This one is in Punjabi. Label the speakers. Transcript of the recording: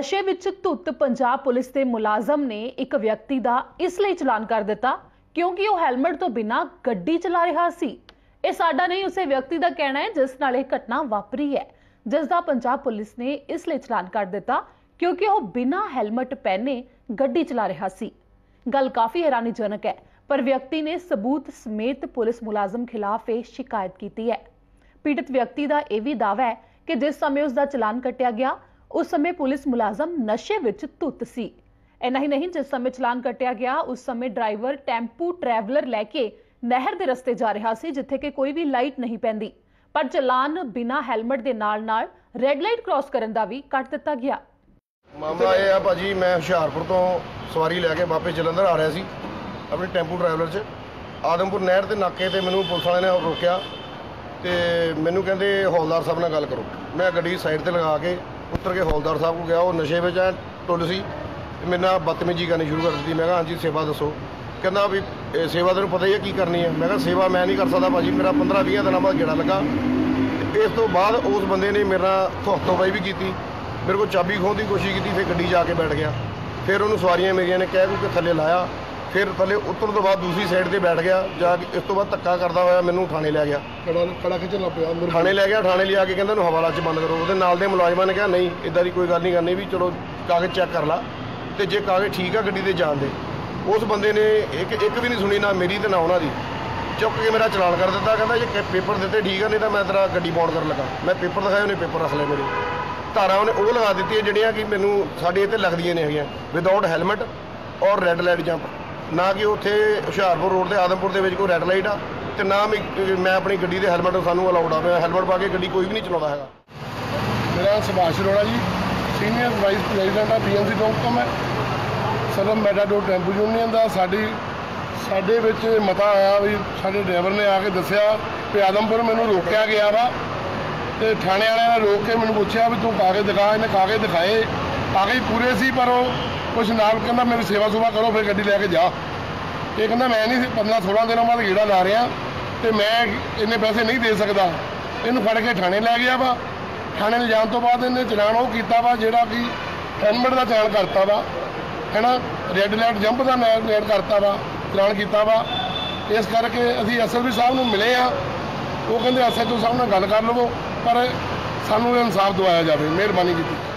Speaker 1: ਨਸ਼ੇ ਵਿੱਚ ਧੁੱਤ ਪੰਜਾਬ ਪੁਲਿਸ ਦੇ ਮੁਲਾਜ਼ਮ ਨੇ ਇੱਕ ਵਿਅਕਤੀ ਦਾ ਇਸ ਲਈ ਚਲਾਨ ਕਰ ਦਿੱਤਾ ਕਿਉਂਕਿ ਉਹ ਹੈਲਮਟ ਤੋਂ ਬਿਨਾਂ ਗੱਡੀ ਚਲਾ ਰਿਹਾ ਸੀ। ਇਹ ਸਾਡਾ ਨਹੀਂ, ਉਸੇ ਵਿਅਕਤੀ ਦਾ ਕਹਿਣਾ ਹੈ, ਜਿਸ ਨਾਲ ਇਹ ਘਟਨਾ ਵਾਪਰੀ ਹੈ। ਜਿਸ ਦਾ ਪੰਜਾਬ ਪੁਲਿਸ ਨੇ ਇਸ ਲਈ ਚਲਾਨ ਕਰ ਦਿੱਤਾ ਕਿਉਂਕਿ ਉਹ ਬਿਨਾਂ ਹੈਲਮਟ ਪਹਿਨੇ ਗੱਡੀ ਚਲਾ ਰਿਹਾ ਸੀ। ਗੱਲ ਕਾਫੀ ਹੈਰਾਨੀਜਨਕ ਹੈ, ਪਰ ਵਿਅਕਤੀ ਨੇ ਸਬੂਤ ਸਮੇਤ ਪੁਲਿਸ ਮੁਲਾਜ਼ਮ ਖਿਲਾਫ ਇਹ ਸ਼ਿਕਾਇਤ ਕੀਤੀ ਹੈ। ਪੀੜਤ ਵਿਅਕਤੀ ਦਾ ਇਹ ਵੀ ਦਾਅਵਾ ਹੈ ਕਿ ਜਿਸ ਸਮੇਂ ਉਸ ਦਾ ਚਲਾਨ ਕੱਟਿਆ ਗਿਆ ਉਸ ਸਮੇਂ ਪੁਲਿਸ ਮੁਲਾਜ਼ਮ ਨਸ਼ੇ ਵਿੱਚ ਧੁੱਤ ਸੀ। ਇੰਨਾ ਹੀ ਨਹੀਂ, ਜਿਸ ਸਮੇਂ ਚਲਾਨ ਕੱਟਿਆ ਗਿਆ, ਉਸ ਸਮੇਂ ਡਰਾਈਵਰ ਟੈਂਪੂ ਟਰੈਵਲਰ ਲੈ ਕੇ ਨਹਿਰ ਦੇ ਰਸਤੇ ਜਾ ਰਿਹਾ ਸੀ, ਜਿੱਥੇ ਕਿ ਕੋਈ ਵੀ ਲਾਈਟ ਨਹੀਂ ਪੈਂਦੀ। ਪਰ ਚਲਾਨ ਬਿਨਾਂ ਹੈਲਮਟ ਦੇ ਨਾਲ-ਨਾਲ ਰੈੱਡ ਲਾਈਟ ਕ੍ਰਾਸ ਕਰਨ ਦਾ ਵੀ ਕੱਟ ਦਿੱਤਾ ਗਿਆ।
Speaker 2: ਮਾਮਲਾ ਇਹ ਆ ਭਾਜੀ, ਮੈਂ ਹੁਸ਼ਿਆਰਪੁਰ ਤੋਂ ਸਵਾਰੀ ਲੈ ਕੇ ਵਾਪਸ ਜਲੰਧਰ ਆ ਰਿਹਾ ਸੀ, ਆਪਣੇ ਟੈਂਪੂ ਟਰੈਵਲਰ 'ਚ। ਆਦਮਪੁਰ ਨਹਿਰ ਦੇ ਨਾਕੇ ਤੇ ਮੈਨੂੰ ਪੁਲਿਸ ਵਾਲਿਆਂ ਨੇ ਰੋਕਿਆ ਤੇ ਮੈਨੂੰ ਕਹਿੰਦੇ, ਹੌਲਦਾਰ ਸਾਹਿਬ ਨਾਲ ਗੱਲ ਕਰੋ। ਮੈਂ ਗੱਡੀ ਸਾਈਡ ਤੇ ਲਗਾ ਕੇ ਉੱਤਰ ਕੇ ਹੌਲਦਾਰ ਸਾਹਿਬ ਕੋਲ ਗਿਆ, ਉਹ ਨਸ਼ੇ ਵਿੱਚ ਐ ਟੁੱਲ ਸੀ। ਤੇ ਮੇਰੇ ਨਾਲ ਬਦਤਮੀਜ਼ੀ ਕਰਨੀ ਸ਼ੁਰੂ ਕਰ ਦਿੱਤੀ। ਮੈਂ ਕਿਹਾ, ਹਾਂਜੀ, ਸੇਵਾ ਦੱਸੋ। ਕਹਿੰਦਾ ਵੀ, ਇਹ ਸੇਵਾ ਤੈਨੂੰ ਪਤਾ ਹੀ ਹੈ ਕੀ ਕਰਨੀ ਹੈ ਮੈਂ ਕਿਹਾ, ਸੇਵਾ ਮੈਂ ਨਹੀਂ ਕਰ ਸਕਦਾ ਭਾਜੀ, ਮੇਰਾ 15 20 ਦਿਨਾਂ ਬਾਅਦ ਗੇੜਾ ਲੱਗਾ। ਤੇ ਇਸ ਤੋਂ ਬਾਅਦ ਉਸ ਬੰਦੇ ਨੇ ਮੇਰੇ ਨਾਲ ਧੋਖਤੋਬਾਈ ਵੀ ਕੀਤੀ। ਮੇਰੇ ਕੋਲ ਚਾਬੀ ਖੋਹਣ ਦੀ ਕੋਸ਼ਿਸ਼ ਕੀਤੀ, ਫਿਰ ਗੱਡੀ ਜਾ ਕੇ ਬੈਠ ਗਿਆ। ਫਿਰ ਉਹਨੂੰ ਸਵਾਰੀਆਂ ਮੇਰੀਆਂ ਨੇ ਕਹਿ ਕੂ ਕੇ ਥੱਲੇ ਲਾਇਆ। ਫਿਰ ਥੱਲੇ ਉਤਰਨ ਤੋਂ ਬਾਅਦ ਦੂਸਰੀ ਸਾਈਡ ਤੇ ਬੈਠ ਗਿਆ ਜਾ ਕੇ ਇਸ ਤੋਂ ਬਾਅਦ ਧੱਕਾ ਕਰਦਾ ਹੋਇਆ ਮੈਨੂੰ ਥਾਣੇ ਲੈ ਗਿਆ।
Speaker 3: ਕੜਾ ਕੜਾ ਖਿੱਚਣ ਲੱਗ ਪਿਆ ਅੰਦਰ
Speaker 2: ਥਾਣੇ ਲੈ ਗਿਆ ਥਾਣੇ ਲਿਆ ਕੇ ਕਹਿੰਦਾ ਇਹਨੂੰ ਹਵਾਲਾ 'ਚ ਬੰਦ ਕਰੋ। ਉਹਦੇ ਨਾਲ ਦੇ ਮੁਲਾਜ਼ਮਾਂ ਨੇ ਕਿਹਾ ਨਹੀਂ ਇਦਾਂ ਦੀ ਕੋਈ ਗੱਲ ਨਹੀਂ ਕਰਨੀ ਵੀ ਚਲੋ ਕਾਗਜ਼ ਚੈੱਕ ਕਰ ਲਾ ਤੇ ਜੇ ਕਾਗਜ਼ ਠੀਕ ਆ ਗੱਡੀ ਦੇ ਜਾਣ ਦੇ। ਉਸ ਬੰਦੇ ਨੇ ਇੱਕ ਇੱਕ ਵੀ ਨਹੀਂ ਸੁਣੀ ਨਾ ਮੇਰੀ ਤੇ ਨਾ ਉਹਨਾਂ ਦੀ। ਚੁੱਕ ਕੇ ਮੇਰਾ ਚਲਾਨ ਕਰ ਦਿੱਤਾ ਕਹਿੰਦਾ ਜੇ ਪੇਪਰ ਦਿੱਤੇ ਠੀਕ ਆ ਨਹੀਂ ਤਾਂ ਮੈਂ ਤੇਰਾ ਗੱਡੀ ਬੌਂਡ ਕਰਨ ਲੱਗਾ। ਮੈਂ ਪੇਪਰ ਦਿਖਾਏ ਉਹਨੇ ਪੇਪਰ ਰੱਖ ਲਏ ਮੇਰੇ। ਧਾਰਾ ਉਹਨੇ ਉਹ ਲਗਾ ਦਿੱਤੀਆਂ ਜਿਹੜੀਆਂ ਕਿ ਮੈਨੂੰ ਸਾਡੇ ਇੱਥੇ ਲੱਗਦੀਆਂ ਨੇ ਹੈਗੀਆਂ। ਵਿਦਆਊਟ ਹੈਲਮਟ ਔਰ ਰੈੱਡ ਲਾਈਟ ਜੰਪ ਨਾ ਕਿ ਉੱਥੇ ਹੁਸ਼ਿਆਰਪੁਰ ਰੋਡ ਤੇ ਆਦਮਪੁਰ ਦੇ ਵਿੱਚ ਕੋਈ ਰੈੱਡ ਲਾਈਟ ਆ ਤੇ ਨਾ ਮੈਂ ਮੈਂ ਆਪਣੀ ਗੱਡੀ ਦੇ ਹੈਲਮਟ ਸਾਨੂੰ ਅਲਾਉਡ ਆ। ਮੈਂ ਹੈਲਮਟ ਪਾ ਕੇ ਗੱਡੀ ਕੋਈ ਵੀ ਨਹੀਂ ਚਲਾਉਂਦਾ ਹੈਗਾ।
Speaker 3: ਮੇਰਾ ਨਾਮ Subhash Arora ji. Senior vice president ਆ ਪੀਐਮਸੀ ਚੌਂਕ ਤੋਂ ਮੈਂ ਸਰਮ ਮੈਟਾਡੋਰ ਟੈਂਪੂ ਯੂਨੀਅਨ ਦਾ ਸਾਡੀ ਸਾਡੇ ਵਿੱਚ ਮਤਾ ਆਇਆ ਵੀ ਸਾਡੇ ਡਰਾਈਵਰ ਨੇ ਆ ਕੇ ਦੱਸਿਆ ਕਿ ਆਦਮਪੁਰ ਮੈਨੂੰ ਰੋਕਿਆ ਗਿਆ ਵਾ ਤੇ ਥਾਣੇ ਵਾਲਿਆਂ ਨੇ ਰੋਕ ਕੇ ਮੈਨੂੰ ਪੁੱਛਿਆ ਵੀ ਤੂੰ ਕਾਗਜ਼ ਦਿਖਾ, ਇਹਨੇ ਕਾਗਜ਼ ਦਿਖਾਏ। ਕਾਗਜ਼ ਪੂਰੇ ਸੀ, ਪਰ ਉਹ ਕੁਛ ਨਾਲ ਕਹਿੰਦਾ ਮੇਰੀ ਸੇਵਾ ਸੁਭਾ ਕਰੋ, ਫਿਰ ਗੱਡੀ ਲੈ ਕੇ ਜਾ। ਇਹ ਕਹਿੰਦਾ ਮੈਂ ਨਹੀਂ 15 16 ਦਿਨਾਂ ਬਾਅਦ ਗੇੜਾ ਲਾ ਰਿਹਾ, ਤੇ ਮੈਂ ਇੰਨੇ ਪੈਸੇ ਨਹੀਂ ਦੇ ਸਕਦਾ। ਇਹਨੂੰ ਫੜ ਕੇ ਥਾਣੇ ਲੈ ਗਿਆ ਵਾ। ਥਾਣੇ ਲਿਜਾਣ ਤੋਂ ਬਾਅਦ ਇਹਨੇ ਚਲਾਨ ਉਹ ਕੀਤਾ ਵਾ, ਜਿਹੜਾ ਕਿ ਹੈਲਮਟ ਦਾ ਚਲਾਨ ਕਰਤਾ ਵਾ। ਹੈਨਾ? ਰੈੱਡ ਲਾਈਟ ਜੰਪ ਦਾ ਲਾਈਟ ਕਰਤਾ ਵਾ, ਚਲਾਨ ਕੀਤਾ ਵਾ। ਇਸ ਕਰਕੇ ਅਸੀਂ ਐਸਐਸਪੀ ਸਾਹਿਬ ਨੂੰ ਮਿਲੇ ਆ। ਉਹ ਕਹਿੰਦੇ ਐਸਐਚਓ ਸਾਹਿਬ ਨਾਲ ਗੱਲ ਕਰ ਲਵੋ, ਪਰ ਸਾਨੂੰ ਇਨਸਾਫ ਦਵਾਇਆ ਜਾਵੇ। ਮਿਹਰਬਾਨੀ ਕੀਤੀ।